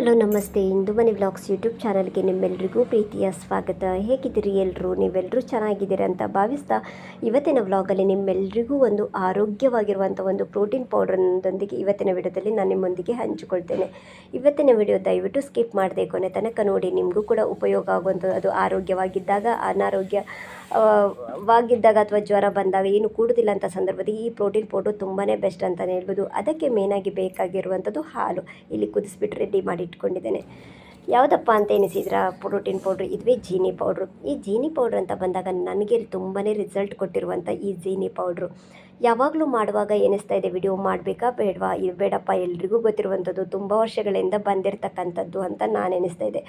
Hello, ನಮಸ್ತೆ. ಇಂದು ಮನೆ vlogs YouTube ಚಾನಲ್ಗೆ ನಿಮ್ಮೆಲ್ಲರಿಗೂ ಪ್ರೀತಿಯ ಸ್ವಾಗತ. ಹೇಗಿದ್ದೀರಿ ಎಲ್ಲರೂ ನೀವೆಲ್ಲರೂ ಚೆನ್ನಾಗಿದ್ದೀರಿ ಅಂತ ಭಾವಿಸ್ತಾ ಇವತ್ತಿನ ವ್ಲಾಗಲ್ಲಿ ನಿಮ್ಮೆಲ್ಲರಿಗೂ ಒಂದು ಆರೋಗ್ಯವಾಗಿರುವಂಥ ಒಂದು ಪ್ರೋಟೀನ್ ಪೌಡರ್ನೊಂದಿಗೆ ಇವತ್ತಿನ ವಿಡಿಯೋದಲ್ಲಿ ನಾನು ನಿಮ್ಮೊಂದಿಗೆ ಹಂಚಿಕೊಳ್ತೇನೆ. ಇವತ್ತಿನ ವಿಡಿಯೋ ದಯವಿಟ್ಟು ಸ್ಕಿಪ್ ಮಾಡದೆ ಕೊನೆ ತನಕ ನೋಡಿ. ನಿಮಗೂ ಕೂಡ ಉಪಯೋಗ ಆಗುವಂಥದ್ದು ಅದು ಆರೋಗ್ಯವಾಗಿದ್ದಾಗ, ಅನಾರೋಗ್ಯ ವಾಗಿದ್ದಾಗ ಅಥವಾ ಜ್ವರ ಬಂದಾಗ ಏನು ಕೂಡುದಿಲ್ಲ ಅಂತ ಸಂದರ್ಭದಲ್ಲಿ ಈ ಪ್ರೋಟೀನ್ ಪೌಡರ್ ತುಂಬಾ ಬೆಸ್ಟ್ ಅಂತಲೇ ಹೇಳ್ಬೋದು. ಅದಕ್ಕೆ ಮೇನಾಗಿ ಬೇಕಾಗಿರುವಂಥದ್ದು ಹಾಲು. ಇಲ್ಲಿ ಕುದಿಸ್ಬಿಟ್ಟು ರೆಡಿ ಮಾಡಿ ಇಟ್ಕೊಂಡಿದ್ದೇನೆ. ಯಾವುದಪ್ಪ ಅಂತ ಎನಿಸಿದ್ರ ಪ್ರೋಟೀನ್ ಪೌಡ್ರ್, ಇದುವೇ ಜೀನಿ ಪೌಡ್ರು. ಈ ಜೀನಿ ಪೌಡ್ರ್ ಅಂತ ಬಂದಾಗ ನನಗೆ ತುಂಬಾ ರಿಸಲ್ಟ್ ಕೊಟ್ಟಿರುವಂಥ ಈ ಜೀನಿ ಪೌಡ್ರು. ಯಾವಾಗಲೂ ಮಾಡುವಾಗ ಎನಿಸ್ತಾ ಇದೆ ವಿಡಿಯೋ ಮಾಡಬೇಕಾ ಬೇಡವಾ? ಇದು ಬೇಡಪ್ಪ, ಎಲ್ರಿಗೂ ಗೊತ್ತಿರುವಂಥದ್ದು, ತುಂಬ ವರ್ಷಗಳಿಂದ ಬಂದಿರತಕ್ಕಂಥದ್ದು ಅಂತ ನಾನು ಎನಿಸ್ತಾ ಇದೆ.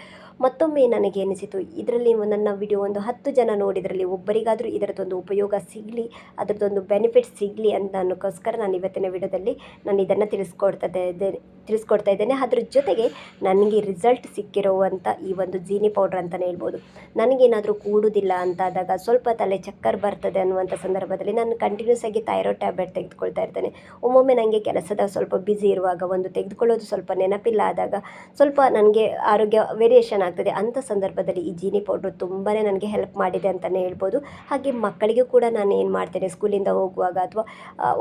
ಮತ್ತೊಮ್ಮೆ ನನಗೆ ಎನಿಸಿತು ಇದರಲ್ಲಿ ನನ್ನ ವಿಡಿಯೋ ಒಂದು ಹತ್ತು ಜನ ನೋಡಿದ್ರಲ್ಲಿ ಒಬ್ಬರಿಗಾದರೂ ಇದರದೊಂದು ಉಪಯೋಗ ಸಿಗಲಿ, ಅದರದ್ದೊಂದು ಬೆನಿಫಿಟ್ ಸಿಗಲಿ ಅಂತ ಅನ್ನೋಕ್ಕೋಸ್ಕರ ನಾನು ಇವತ್ತಿನ ವಿಡಿಯೋದಲ್ಲಿ ನಾನು ಇದನ್ನು ತಿಳಿಸ್ಕೊಡ್ತಾ ಇದ್ದೇನೆ ತಿಳಿಸ್ಕೊಡ್ತಾ ಇದ್ದೇನೆ. ಅದ್ರ ಜೊತೆಗೆ ನನಗೆ ರಿಸಲ್ಟ್ ಸಿಕ್ಕಿರುವಂಥ ಈ ಒಂದು ಜೀನಿ ಪೌಡ್ರ್ ಅಂತಲೇ ಹೇಳ್ಬೋದು. ನನಗೇನಾದರೂ ಕೂಡುವುದಿಲ್ಲ ಅಂತಾದಾಗ ಸ್ವಲ್ಪ ತಲೆ ಚಕ್ಕರ್ ಬರ್ತದೆ ಅನ್ನುವಂಥ ಸಂದರ್ಭದಲ್ಲಿ ನಾನು ಕಂಟಿನ್ಯೂಸ್ ಆಗಿ ಥೈರಾಯ್ಡ್ ಟ್ಯಾಬ್ಲೆಟ್ ತೆಗೆದುಕೊಳ್ತಾ ಇರ್ತೇನೆ. ಒಮ್ಮೊಮ್ಮೆ ನನಗೆ ಕೆಲಸದ ಸ್ವಲ್ಪ ಬ್ಯುಸಿ ಇರುವಾಗ ಒಂದು ತೆಗೆದುಕೊಳ್ಳೋದು ಸ್ವಲ್ಪ ನೆನಪಿಲ್ಲ ಆದಾಗ ಸ್ವಲ್ಪ ನನಗೆ ಆರೋಗ್ಯ ವೇರಿಯೇಷನ್ ಆಗ್ತದೆ. ಅಂಥ ಸಂದರ್ಭದಲ್ಲಿ ಈ ಜೀನಿ ಪೌಡ್ರು ತುಂಬಾ ನನಗೆ ಹೆಲ್ಪ್ ಮಾಡಿದೆ ಅಂತಲೇ ಹೇಳ್ಬೋದು. ಹಾಗೆ ಮಕ್ಕಳಿಗೂ ಕೂಡ ನಾನು ಏನು ಮಾಡ್ತೇನೆ ಸ್ಕೂಲಿಂದ ಹೋಗುವಾಗ ಅಥವಾ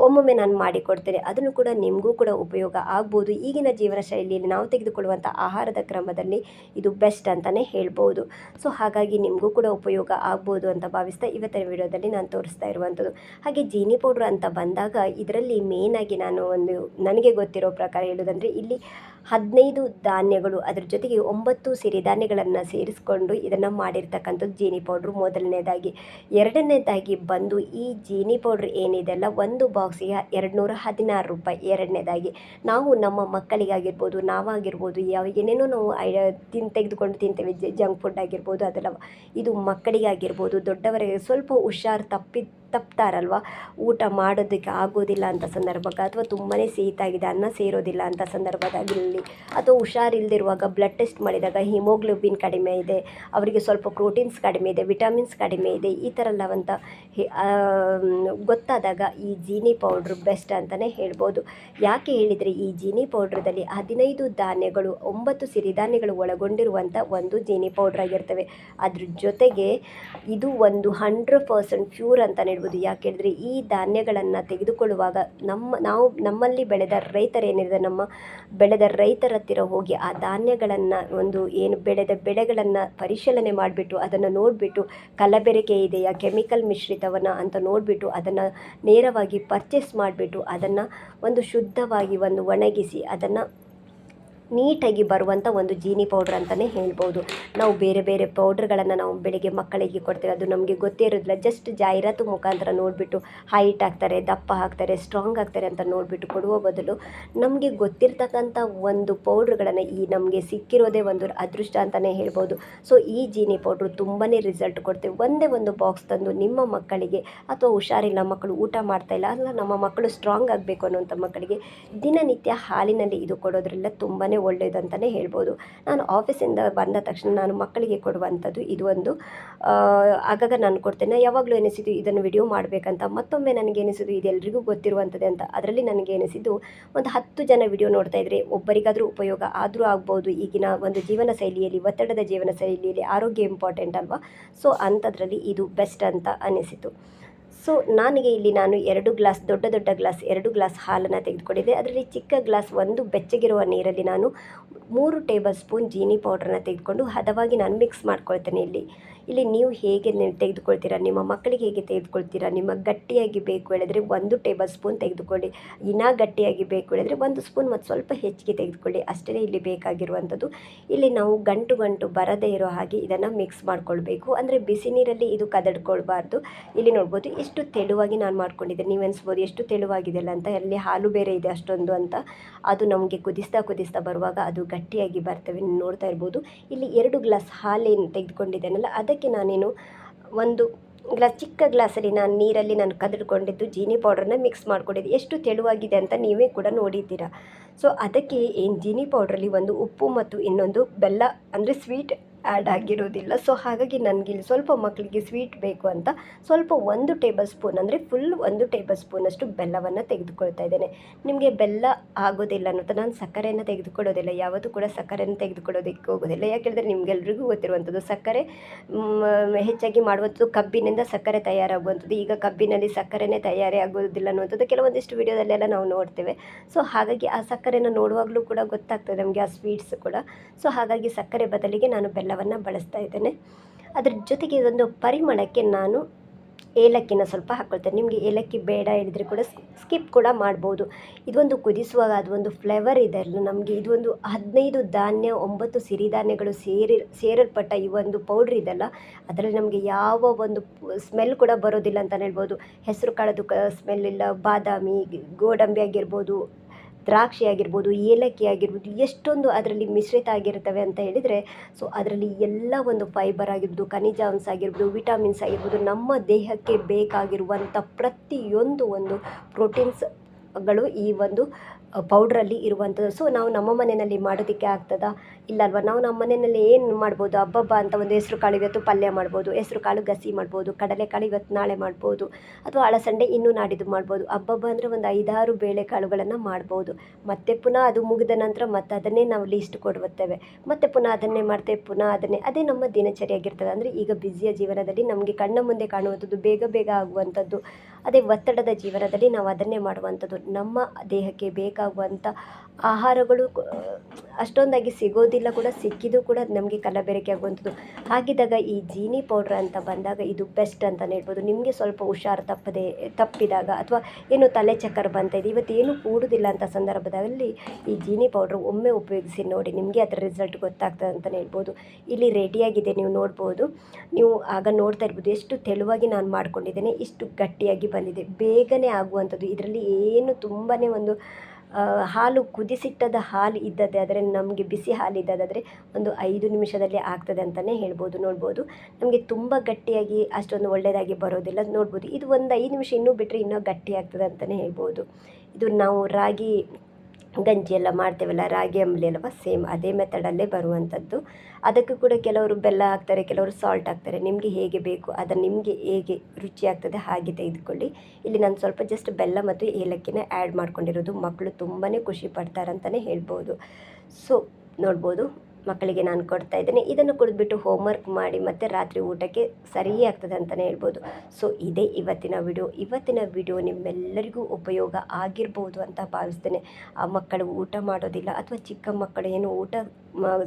ಒಮ್ಮೊಮ್ಮೆ ನಾನು ಮಾಡಿಕೊಡ್ತೇನೆ, ಅದನ್ನು ಕೂಡ ನಿಮಗೂ ಕೂಡ ಉಪಯೋಗ ಆಗ್ಬೋದು. ಈಗಿನ ಜೀವನ ಶೈಲಿಯಲ್ಲಿ ನಾವು ತೆಗೆದುಕೊಳ್ಳುವಂಥ ಆಹಾರದ ಕ್ರಮದಲ್ಲಿ ಇದು ಬೆಸ್ಟ್ ಅಂತಲೇ ಹೇಳ್ಬೋದು. ಸೊ ಹಾಗಾಗಿ ನಿಮಗೂ ಕೂಡ ಉಪಯೋಗ ಆಗ್ಬೋದು ಅಂತ ಭಾವಿಸ್ತಾ ಇವತ್ತಿನ ವಿಡಿಯೋದಲ್ಲಿ ನಾನು ತೋರಿಸ್ತಾ ಇರುವಂಥದ್ದು. ಹಾಗೆ ಜೀನಿ ಪೌಡ್ರ್ ಅಂತ ಬಂದಾಗ ಇದರಲ್ಲಿ ಮೇನಾಗಿ ನಾನು ಒಂದು ನನಗೆ ಗೊತ್ತಿರೋ ಪ್ರಕಾರ ಹೇಳೋದಂದರೆ ಇಲ್ಲಿ ಹದಿನೈದು ಧಾನ್ಯಗಳು, ಅದರ ಜೊತೆಗೆ ಒಂಬತ್ತು ಸಿರಿಧಾನ್ಯಗಳನ್ನು ಸೇರಿಸ್ಕೊಂಡು ಇದನ್ನು ಮಾಡಿರ್ತಕ್ಕಂಥದ್ದು ಜೀನಿ ಪೌಡ್ರು ಮೊದಲನೇದಾಗಿ. ಎರಡನೇದಾಗಿ ಬಂದು ಈ ಜೀನಿ ಪೌಡ್ರ್ ಏನಿದೆಲ್ಲ ಒಂದು ಬಾಕ್ಸಿಗೆ ಎರಡು ನೂರ ಹದಿನಾರು ರೂಪಾಯಿ. ಎರಡನೇದಾಗಿ ನಾವು ನಮ್ಮ ಮಕ್ಕಳಿಗಾಗಿರ್ಬೋದು, ನಾವಾಗಿರ್ಬೋದು, ಯಾವ ಏನೇನೋ ನಾವು ತಿನ್, ತೆಗೆದುಕೊಂಡು ತಿಂತೇವೆ ಜಂಕ್ ಫುಡ್ ಆಗಿರ್ಬೋದು, ಅದೆಲ್ಲ. ಇದು ಮಕ್ಕಳಿಗಾಗಿರ್ಬೋದು, ದೊಡ್ಡವರಿಗೆ ಸ್ವಲ್ಪ ಹುಷಾರು ತಪ್ಪಿ, ತಪ್ತಾರಲ್ವ? ಊಟ ಮಾಡೋದಕ್ಕೆ ಆಗೋದಿಲ್ಲ ಅಂತ ಸಂದರ್ಭಕ್ಕೆ, ಅಥವಾ ತುಂಬಾ ಸೀತಾಗಿದೆ ಅನ್ನ ಸೇರೋದಿಲ್ಲ ಅಂತ ಸಂದರ್ಭದಾಗಿರಲಿ ಅಥವಾ ಹುಷಾರಿಲ್ದಿರುವಾಗ ಬ್ಲಡ್ ಟೆಸ್ಟ್ ಮಾಡಿದಾಗ ಹಿಮೋಗ್ಲೋಬಿನ್ ಕಡಿಮೆ ಇದೆ, ಅವರಿಗೆ ಸ್ವಲ್ಪ ಪ್ರೋಟೀನ್ಸ್ ಕಡಿಮೆ ಇದೆ ವಿಟಮಿನ್ಸ್ ಕಡಿಮೆ ಇದೆ, ಈ ಥರ ಎಲ್ಲವಂತ ಗೊತ್ತಾದಾಗ ಈ ಜೀನಿ ಪೌಡ್ರ್ ಬೆಸ್ಟ್ ಅಂತಲೇ ಹೇಳ್ಬೋದು. ಯಾಕೆ ಹೇಳಿದರೆ ಈ ಜೀನಿ ಪೌಡ್ರದಲ್ಲಿ ಹದಿನೈದು ಧಾನ್ಯಗಳು, ಒಂಬತ್ತು ಸಿರಿಧಾನ್ಯಗಳು ಒಳಗೊಂಡಿರುವಂಥ ಒಂದು ಜೀನಿ ಪೌಡ್ರ್ ಆಗಿರ್ತವೆ. ಅದ್ರ ಜೊತೆಗೆ ಇದು ಒಂದು ಹಂಡ್ರೆಡ್ ಪರ್ಸೆಂಟ್ ಪ್ಯೂರ್ ಅಂತ ಹೇಳ್ಬೋದು. ಯಾಕೆ ಹೇಳಿದ್ರೆ ಈ ಧಾನ್ಯಗಳನ್ನು ತೆಗೆದುಕೊಳ್ಳುವಾಗ ನಮ್ಮ, ನಾವು ನಮ್ಮಲ್ಲಿ ಬೆಳೆದ ರೈತರೇನಿದೆ, ನಮ್ಮ ಬೆಳೆದ ರೈತರ ಹತ್ತಿರ ಹೋಗಿ ಆ ಧಾನ್ಯಗಳನ್ನು ಒಂದು ಏನು ಬೆಳೆದ ಬೆಳೆಗಳನ್ನು ಪರಿಶೀಲನೆ ಮಾಡಿಬಿಟ್ಟು ಅದನ್ನು ನೋಡಿಬಿಟ್ಟು ಕಲಬೆರಕೆ ಇದೆಯಾ, ಕೆಮಿಕಲ್ ಮಿಶ್ರಿತವನ್ನ ಅಂತ ನೋಡಿಬಿಟ್ಟು ಅದನ್ನು ನೇರವಾಗಿ ಪರ್ಚೇಸ್ ಮಾಡಿಬಿಟ್ಟು ಅದನ್ನು ಒಂದು ಶುದ್ಧವಾಗಿ ಒಂದು ಒಣಗಿಸಿ ಅದನ್ನು ನೀಟಾಗಿ ಬರುವಂಥ ಒಂದು ಜೀನಿ ಪೌಡ್ರ್ ಅಂತಲೇ ಹೇಳ್ಬೋದು. ನಾವು ಬೇರೆ ಬೇರೆ ಪೌಡ್ರ್ಗಳನ್ನು ನಾವು ಬೆಳಿಗ್ಗೆ ಮಕ್ಕಳಿಗೆ ಕೊಡ್ತೇವೆ. ಅದು ನಮಗೆ ಗೊತ್ತೇ ಇರೋದಿಲ್ಲ. ಜಸ್ಟ್ ಜಾಹೀರಾತು ಮುಖಾಂತರ ನೋಡಿಬಿಟ್ಟು ಹೈಟ್ ಆಗ್ತಾರೆ, ದಪ್ಪ ಹಾಕ್ತಾರೆ ಸ್ಟ್ರಾಂಗ್ ಆಗ್ತಾರೆ ಅಂತ ನೋಡಿಬಿಟ್ಟು ಕೊಡುವ ಬದಲು ನಮಗೆ ಗೊತ್ತಿರ್ತಕ್ಕಂಥ ಒಂದು ಪೌಡ್ರ್ಗಳನ್ನು ಈ ನಮಗೆ ಸಿಕ್ಕಿರೋದೇ ಒಂದು ಅದೃಷ್ಟ ಅಂತಲೇ ಹೇಳ್ಬೋದು. ಸೊ ಈ ಜೀನಿ ಪೌಡ್ರು ತುಂಬಾ ರಿಸಲ್ಟ್ ಕೊಡ್ತೇವೆ. ಒಂದೇ ಒಂದು ಬಾಕ್ಸ್ ತಂದು ನಿಮ್ಮ ಮಕ್ಕಳಿಗೆ ಅಥವಾ ಹುಷಾರಿಲ್ಲ, ಮಕ್ಕಳು ಊಟ ಮಾಡ್ತಾ ಇಲ್ಲ, ಅಲ್ಲ, ನಮ್ಮ ಮಕ್ಕಳು ಸ್ಟ್ರಾಂಗ್ ಆಗಬೇಕು ಅನ್ನೋಂಥ ಮಕ್ಕಳಿಗೆ ದಿನನಿತ್ಯ ಹಾಲಿನಲ್ಲಿ ಇದು ಕೊಡೋದ್ರಿಂದ ತುಂಬಾ ಒಳ್ಳೆಯದು ಅಂತಲೇ ಹೇಳ್ಬೋದು. ನಾನು ಆಫೀಸಿಂದ ಬಂದ ತಕ್ಷಣ ನಾನು ಮಕ್ಕಳಿಗೆ ಕೊಡುವಂಥದ್ದು ಇದು ಒಂದು. ಆಗಾಗ ನಾನು ಕೊಡ್ತೇನೆ. ಯಾವಾಗಲೂ ಎನಿಸಿದ್ದು ಇದನ್ನು ವಿಡಿಯೋ ಮಾಡಬೇಕಂತ ಮತ್ತೊಮ್ಮೆ ನನಗೆ ಎನಿಸಿದ್ದು ಇದು ಎಲ್ರಿಗೂ ಗೊತ್ತಿರುವಂಥದ್ದೇ ಅಂತ. ಅದರಲ್ಲಿ ನನಗೆ ಎನಿಸಿದ್ದು ಒಂದು ಹತ್ತು ಜನ ವಿಡಿಯೋ ನೋಡ್ತಾ ಇದ್ದರೆ ಒಬ್ಬರಿಗಾದರೂ ಉಪಯೋಗ ಆದರೂ ಆಗ್ಬೋದು. ಈಗಿನ ಒಂದು ಜೀವನ ಶೈಲಿಯಲ್ಲಿ, ಒತ್ತಡದ ಜೀವನ ಶೈಲಿಯಲ್ಲಿ ಆರೋಗ್ಯ ಇಂಪಾರ್ಟೆಂಟ್ ಅಲ್ವಾ? ಸೊ ಅಂಥದ್ರಲ್ಲಿ ಇದು ಬೆಸ್ಟ್ ಅಂತ ಅನಿಸಿತು. ಸೊ ನನಗೆ ಇಲ್ಲಿ ನಾನು ಎರಡು ಗ್ಲಾಸ್, ದೊಡ್ಡ ದೊಡ್ಡ ಗ್ಲಾಸ್, ಎರಡು ಗ್ಲಾಸ್ ಹಾಲನ್ನು ತೆಗೆದುಕೊಂಡಿದ್ದೆ. ಅದರಲ್ಲಿ ಚಿಕ್ಕ ಗ್ಲಾಸ್ ಒಂದು ಬೆಚ್ಚಗಿರುವ ನೀರಲ್ಲಿ ನಾನು ಮೂರು ಟೇಬಲ್ ಸ್ಪೂನ್ ಜೀನಿ ಪೌಡ್ರನ್ನ ತೆಗೆದುಕೊಂಡು ಹದವಾಗಿ ನಾನು ಮಿಕ್ಸ್ ಮಾಡ್ಕೊಳ್ತೇನೆ ಇಲ್ಲಿ. ಇಲ್ಲಿ ನೀವು ಹೇಗೆ ತೆಗೆದುಕೊಳ್ತೀರಾ? ನಿಮ್ಮ ಮಕ್ಕಳಿಗೆ ಹೇಗೆ ತೆಗೆದುಕೊಳ್ತೀರಾ? ನಿಮ್ಮ ಗಟ್ಟಿಯಾಗಿ ಬೇಕು ಹೇಳಿದ್ರೆ ಒಂದು ಟೇಬಲ್ ಸ್ಪೂನ್ ತೆಗೆದುಕೊಳ್ಳಿ. ಇನ್ನೂ ಗಟ್ಟಿಯಾಗಿ ಬೇಕು ಹೇಳಿದ್ರೆ ಒಂದು ಸ್ಪೂನ್ ಮತ್ತು ಸ್ವಲ್ಪ ಹೆಚ್ಚಿಗೆ ತೆಗೆದುಕೊಳ್ಳಿ. ಅಷ್ಟೇ ಇಲ್ಲಿ ಬೇಕಾಗಿರುವಂಥದ್ದು. ಇಲ್ಲಿ ನಾವು ಗಂಟು ಗಂಟು ಬರದೇ ಇರೋ ಹಾಗೆ ಇದನ್ನು ಮಿಕ್ಸ್ ಮಾಡ್ಕೊಳ್ಬೇಕು. ಅಂದರೆ ಬಿಸಿ ನೀರಲ್ಲಿ ಇದು ಕದಡ್ಕೊಳ್ಬಾರ್ದು. ಇಲ್ಲಿ ನೋಡ್ಬೋದು ಎಷ್ಟು ತೆಳುವಾಗಿ ನಾನು ಮಾಡ್ಕೊಂಡಿದ್ದೆ. ನೀವು ಅನಿಸ್ಬೋದು ಎಷ್ಟು ತೆಳುವಾಗಿದೆಯಲ್ಲ ಅಂತ. ಅಲ್ಲಿ ಹಾಲು ಬೇರೆ ಇದೆ ಅಷ್ಟೊಂದು ಅಂತ. ಅದು ನಮಗೆ ಕುದಿಸ್ತಾ ಕುದಿಸ್ತಾ ಬರುವಾಗ ಅದು ಗಟ್ಟಿಯಾಗಿ ಬರ್ತವೆ. ನೋಡ್ತಾ ಇರ್ಬೋದು. ಇಲ್ಲಿ ಎರಡು ಗ್ಲಾಸ್ ಹಾಲೇನು ತೆಗೆದುಕೊಂಡಿದ್ದೇನಲ್ಲ ಅದಕ್ಕೆ ನಾನೇನು ಒಂದು ಗ್ಲಾಸ್ ಚಿಕ್ಕ ಗ್ಲಾಸಲ್ಲಿ ನಾನು ನೀರಲ್ಲಿ ನಾನು ಕದಡ್ಕೊಂಡಿದ್ದು ಜೀನಿ ಪೌಡ್ರನ್ನ ಮಿಕ್ಸ್ ಮಾಡ್ಕೊಂಡಿದ್ದು. ಎಷ್ಟು ತೆಳುವಾಗಿದೆ ಅಂತ ನೀವೇ ಕೂಡ ನೋಡಿದ್ದೀರಾ. ಸೊ ಅದಕ್ಕೆ ಏನು ಜೀನಿ ಪೌಡ್ರಲ್ಲಿ ಒಂದು ಉಪ್ಪು ಮತ್ತು ಇನ್ನೊಂದು ಬೆಲ್ಲ, ಅಂದರೆ ಸ್ವೀಟ್ ಆ್ಯಡ್ ಆಗಿರೋದಿಲ್ಲ. ಸೊ ಹಾಗಾಗಿ ನನಗೆ ಇಲ್ಲಿ ಸ್ವಲ್ಪ ಮಕ್ಕಳಿಗೆ ಸ್ವೀಟ್ ಬೇಕು ಅಂತ ಸ್ವಲ್ಪ ಒಂದು ಟೇಬಲ್ ಸ್ಪೂನ್ ಅಂದರೆ ಫುಲ್ ಒಂದು ಟೇಬಲ್ ಸ್ಪೂನಷ್ಟು ಬೆಲ್ಲವನ್ನು ತೆಗೆದುಕೊಳ್ತಾ ಇದ್ದೇನೆ. ನಿಮಗೆ ಬೆಲ್ಲ ಆಗೋದಿಲ್ಲ ಅನ್ನೋದು ನಾನು ಸಕ್ಕರೆಯನ್ನು ತೆಗೆದುಕೊಳ್ಳೋದಿಲ್ಲ. ಯಾವತ್ತೂ ಕೂಡ ಸಕ್ಕರೆಯನ್ನು ತೆಗೆದುಕೊಳ್ಳೋದಕ್ಕೆ ಹೋಗೋದಿಲ್ಲ. ಯಾಕೆಂದರೆ ನಿಮಗೆಲ್ರಿಗೂ ಗೊತ್ತಿರುವಂಥದ್ದು ಸಕ್ಕರೆ ಹೆಚ್ಚಾಗಿ ಮಾಡುವಂಥದ್ದು ಕಬ್ಬಿನಿಂದ ಸಕ್ಕರೆ ತಯಾರಾಗುವಂಥದ್ದು. ಈಗ ಕಬ್ಬಿನಲ್ಲಿ ಸಕ್ಕರೆನೇ ತಯಾರಿ ಆಗೋದಿಲ್ಲ ಅನ್ನುವಂಥದ್ದು ಕೆಲವೊಂದಿಷ್ಟು ವಿಡಿಯೋದಲ್ಲೆಲ್ಲ ನಾವು ನೋಡ್ತೇವೆ. ಸೊ ಹಾಗಾಗಿ ಆ ಸಕ್ಕರೆಯನ್ನು ನೋಡುವಾಗಲೂ ಕೂಡ ಗೊತ್ತಾಗ್ತದೆ ನಮಗೆ ಆ ಸ್ವೀಟ್ಸ್ ಕೂಡ. ಸೊ ಹಾಗಾಗಿ ಸಕ್ಕರೆ ಬದಲಿಗೆ ನಾನು ಬೆಲ್ಲವನ್ನು ಬಳಸ್ತಾ ಇದ್ದೇನೆ. ಅದ್ರ ಜೊತೆಗೆ ಇದೊಂದು ಪರಿಮಳಕ್ಕೆ ನಾನು ಏಲಕ್ಕಿನ ಸ್ವಲ್ಪ ಹಾಕ್ಕೊಳ್ತೇನೆ ನಿಮಗೆ ಏಲಕ್ಕಿ ಬೇಡ ಹೇಳಿದರೆ ಕೂಡ ಸ್ಕಿಪ್ ಕೂಡ ಮಾಡ್ಬೋದು. ಇದೊಂದು ಕುದಿಸುವಾಗ ಅದೊಂದು ಫ್ಲೇವರ್ ಇದೆ ಅಲ್ಲ ನಮಗೆ. ಇದೊಂದು ಹದಿನೈದು ಧಾನ್ಯ, ಒಂಬತ್ತು ಸಿರಿಧಾನ್ಯಗಳು ಸೇರಿ ಸೇರಲ್ಪಟ್ಟ ಈ ಒಂದು ಪೌಡ್ರ್ ಇದೆಲ್ಲ, ಅದರಲ್ಲಿ ನಮಗೆ ಯಾವ ಒಂದು ಸ್ಮೆಲ್ ಕೂಡ ಬರೋದಿಲ್ಲ ಅಂತಲೇ ಹೇಳ್ಬೋದು. ಹೆಸರು ಕಾಳದು ಸ್ಮೆಲ್ ಇಲ್ಲ. ಬಾದಾಮಿ, ಗೋಡಂಬಿ ಆಗಿರ್ಬೋದು ದ್ರಾಕ್ಷಿ ಆಗಿರ್ಬೋದು, ಏಲಕ್ಕಿ ಆಗಿರ್ಬೋದು, ಎಷ್ಟೊಂದು ಅದರಲ್ಲಿ ಮಿಶ್ರಿತ ಆಗಿರ್ತವೆ ಅಂತ ಹೇಳಿದರೆ ಸೊ ಅದರಲ್ಲಿ ಎಲ್ಲ ಒಂದು ಫೈಬರ್ ಆಗಿರ್ಬೋದು ಖನಿಜಾಂಶ ಆಗಿರ್ಬೋದು ವಿಟಮಿನ್ಸ್ ಆಗಿರ್ಬೋದು, ನಮ್ಮ ದೇಹಕ್ಕೆ ಬೇಕಾಗಿರುವಂಥ ಪ್ರತಿಯೊಂದು ಒಂದು ಪ್ರೋಟೀನ್ಸ್ಗಳು ಈ ಒಂದು ಪೌಡ್ರಲ್ಲಿ ಇರುವಂಥದ್ದು. ಸೊ ನಾವು ನಮ್ಮ ಮನೆಯಲ್ಲಿ ಮಾಡೋದಕ್ಕೆ ಆಗ್ತದ? ಇಲ್ಲಲ್ವಾ? ನಾವು ನಮ್ಮ ಮನೆಯಲ್ಲಿ ಏನು ಮಾಡ್ಬೋದು? ಹಬ್ಬಬ್ಬ ಅಂತ ಒಂದು ಹೆಸ್ರು ಕಾಳು ಇವತ್ತು ಪಲ್ಯ ಮಾಡ್ಬೋದು, ಹೆಸರು ಕಾಳು ಗಸಿ ಮಾಡ್ಬೋದು ಕಡಲೆಕಾಳು ಇವತ್ತು ನಾಳೆ ಮಾಡ್ಬೋದು, ಅಥವಾ ಅಳಸಂಡೆ ಇನ್ನೂ ನಾಡಿದ್ದು ಮಾಡ್ಬೋದು. ಹಬ್ಬಬ್ಬ ಅಂದರೆ ಒಂದು ಐದಾರು ಬೇಳೆಕಾಳುಗಳನ್ನು ಮಾಡ್ಬೋದು. ಮತ್ತೆ ಪುನಃ ಅದು ಮುಗಿದ ನಂತರ ಮತ್ತೆ ಅದನ್ನೇ ನಾವು ಲೀಸ್ಟ್ ಕೊಡುತ್ತೇವೆ. ಮತ್ತೆ ಪುನಃ ಅದನ್ನೇ ಮಾಡ್ತೇವೆ, ಪುನಃ ಅದನ್ನೇ. ಅದೇ ನಮ್ಮ ದಿನಚರಿಯಾಗಿರ್ತದೆ. ಅಂದರೆ ಈಗ ಬ್ಯುಸಿಯ ಜೀವನದಲ್ಲಿ ನಮಗೆ ಕಣ್ಣ ಮುಂದೆ ಕಾಣುವಂಥದ್ದು, ಬೇಗ ಬೇಗ ಆಗುವಂಥದ್ದು. ಅದೇ ಒತ್ತಡದ ಜೀವನದಲ್ಲಿ ನಾವು ಅದನ್ನೇ ಮಾಡುವಂಥದ್ದು. ನಮ್ಮ ದೇಹಕ್ಕೆ ಬೇಕಾಗುವಂಥ ಆಹಾರಗಳು ಅಷ್ಟೊಂದಾಗಿ ಸಿಗೋದಿಲ್ಲ ಕೂಡ, ಸಿಕ್ಕಿದ್ದು ಕೂಡ ನಮಗೆ ಕಲಬೆರಕೆ ಆಗುವಂಥದ್ದು. ಹಾಗಿದ್ದಾಗ ಈ ಜೀನಿ ಪೌಡ್ರ್ ಅಂತ ಬಂದಾಗ ಇದು ಬೆಸ್ಟ್ ಅಂತಲೇ ಹೇಳ್ಬೋದು. ನಿಮಗೆ ಸ್ವಲ್ಪ ಹುಷಾರು ತಪ್ಪದೆ, ತಪ್ಪಿದಾಗ ಅಥವಾ ಏನು ತಲೆ ಚಕ್ಕರ್ ಬಂತ ಇದೆ ಇವತ್ತು ಏನು ಕೂಡುದಿಲ್ಲ ಅಂತ ಸಂದರ್ಭದಲ್ಲಿ ಈ ಜೀನಿ ಪೌಡ್ರ್ ಒಮ್ಮೆ ಉಪಯೋಗಿಸಿ ನೋಡಿ, ನಿಮಗೆ ಅದರ ರಿಸಲ್ಟ್ ಗೊತ್ತಾಗ್ತದೆ ಅಂತಲೇ ಹೇಳ್ಬೋದು. ಇಲ್ಲಿ ರೆಡಿಯಾಗಿದೆ, ನೀವು ನೋಡ್ಬೋದು. ನೀವು ಆಗ ನೋಡ್ತಾ ಇರ್ಬೋದು. ಎಷ್ಟು ತೆಳುವಾಗಿ ನಾನು ಮಾಡ್ಕೊಂಡಿದ್ದೇನೆ, ಇಷ್ಟು ಗಟ್ಟಿಯಾಗಿ ಬಂದಿದೆ. ಬೇಗನೆ ಆಗುವಂಥದ್ದು. ಇದರಲ್ಲಿ ಏನು ತುಂಬಾ ಒಂದು ಹಾಲು ಕುದಿಸಿಟ್ಟದ ಹಾಲು ಇದ್ದದ್ದೇ ಆದರೆ, ನಮಗೆ ಬಿಸಿ ಹಾಲು ಇದ್ದದಾದರೆ ಒಂದು ಐದು ನಿಮಿಷದಲ್ಲಿ ಆಗ್ತದೆ ಅಂತಲೇ ಹೇಳ್ಬೋದು, ನೋಡ್ಬೋದು. ನಮಗೆ ತುಂಬ ಗಟ್ಟಿಯಾಗಿ ಅಷ್ಟೊಂದು ಒಳ್ಳೆಯದಾಗಿ ಬರೋದಿಲ್ಲ, ನೋಡ್ಬೋದು. ಇದು ಒಂದು ಐದು ನಿಮಿಷ ಇನ್ನೂ ಬಿಟ್ಟರೆ ಇನ್ನೂ ಗಟ್ಟಿ ಆಗ್ತದೆ ಅಂತಲೇ ಹೇಳ್ಬೋದು. ಇದು ನಾವು ರಾಗಿ ಗಂಜಿ ಎಲ್ಲ ಮಾಡ್ತೇವಲ್ಲ, ರಾಗಿ ಅಂಬಲಿ ಅಲ್ವ, ಸೇಮ್ ಅದೇ ಮೆಥಡಲ್ಲೇ ಬರುವಂಥದ್ದು. ಅದಕ್ಕೂ ಕೂಡ ಕೆಲವರು ಬೆಲ್ಲ ಹಾಕ್ತಾರೆ, ಕೆಲವರು ಸಾಲ್ಟ್ ಹಾಕ್ತಾರೆ. ನಿಮಗೆ ಹೇಗೆ ಬೇಕು, ಅದನ್ನು ನಿಮಗೆ ಹೇಗೆ ರುಚಿ ಆಗ್ತದೆ ಹಾಗೆ ತೆಗೆದುಕೊಳ್ಳಿ. ಇಲ್ಲಿ ನಾನು ಸ್ವಲ್ಪ ಜಸ್ಟ್ ಬೆಲ್ಲ ಮತ್ತು ಏಲಕ್ಕಿನ ಆ್ಯಡ್ ಮಾಡ್ಕೊಂಡಿರೋದು. ಮಕ್ಕಳು ತುಂಬಾ ಖುಷಿ ಪಡ್ತಾರಂತಲೇ ಹೇಳ್ಬೋದು. ಸೊ ನೋಡ್ಬೋದು. ಮಕ್ಕಳಿಗೆ ನಾನು ಕೊಡ್ತಾ ಇದ್ದೇನೆ. ಇದನ್ನು ಕುಡಿದ್ಬಿಟ್ಟು ಹೋಮ್ವರ್ಕ್ ಮಾಡಿ ಮತ್ತು ರಾತ್ರಿ ಊಟಕ್ಕೆ ಸರಿ ಆಗ್ತದೆ ಅಂತಲೇ ಹೇಳ್ಬೋದು. ಸೊ ಇದೇ ಇವತ್ತಿನ ವಿಡಿಯೋ ಇವತ್ತಿನ ವಿಡಿಯೋ ನಿಮ್ಮೆಲ್ಲರಿಗೂ ಉಪಯೋಗ ಆಗಿರ್ಬೋದು ಅಂತ ಭಾವಿಸ್ತೇನೆ. ಆ ಮಕ್ಕಳು ಊಟ ಮಾಡೋದಿಲ್ಲ ಅಥವಾ ಚಿಕ್ಕ ಮಕ್ಕಳು ಏನು ಊಟ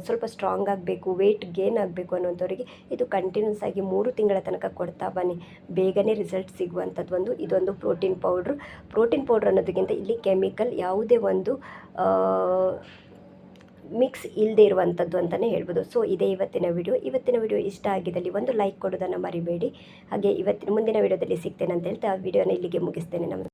ಸ್ವಲ್ಪ ಸ್ಟ್ರಾಂಗ್ ಆಗಬೇಕು ವೆಯ್ಟ್ ಗೇನ್ ಆಗಬೇಕು ಅನ್ನೋಂಥವ್ರಿಗೆ ಇದು ಕಂಟಿನ್ಯೂಸ್ ಆಗಿ ಮೂರು ತಿಂಗಳ ತನಕ ಕೊಡ್ತಾ ಬನ್ನಿ. ಬೇಗನೆ ರಿಸಲ್ಟ್ ಸಿಗುವಂಥದ್ದು ಒಂದು, ಇದೊಂದು ಪ್ರೋಟೀನ್ ಪೌಡ್ರು ಪ್ರೋಟೀನ್ ಪೌಡ್ರ್ ಅನ್ನೋದಕ್ಕಿಂತ ಇಲ್ಲಿ ಕೆಮಿಕಲ್ ಯಾವುದೇ ಒಂದು ಮಿಕ್ಸ್ ಇಲ್ಲದೆ ಇರುವಂಥದ್ದು ಅಂತಲೇ ಹೇಳ್ಬೋದು. ಸೊ ಇದೇ ಇವತ್ತಿನ ವಿಡಿಯೋ ಇವತ್ತಿನ ವಿಡಿಯೋ ಇಷ್ಟ ಆಗಿದ್ದಲ್ಲಿ ಒಂದು ಲೈಕ್ ಕೊಡೋದನ್ನು ಮರಿಬೇಡಿ. ಹಾಗೆ ಇವತ್ತಿನ ಮುಂದಿನ ವಿಡಿಯೋದಲ್ಲಿ ಸಿಗ್ತೇನೆ ಅಂತ ಹೇಳ್ತಾ ವಿಡಿಯೋನ ಇಲ್ಲಿಗೆ ಮುಗಿಸ್ತೇನೆ. ನಮಸ್ಕಾರ.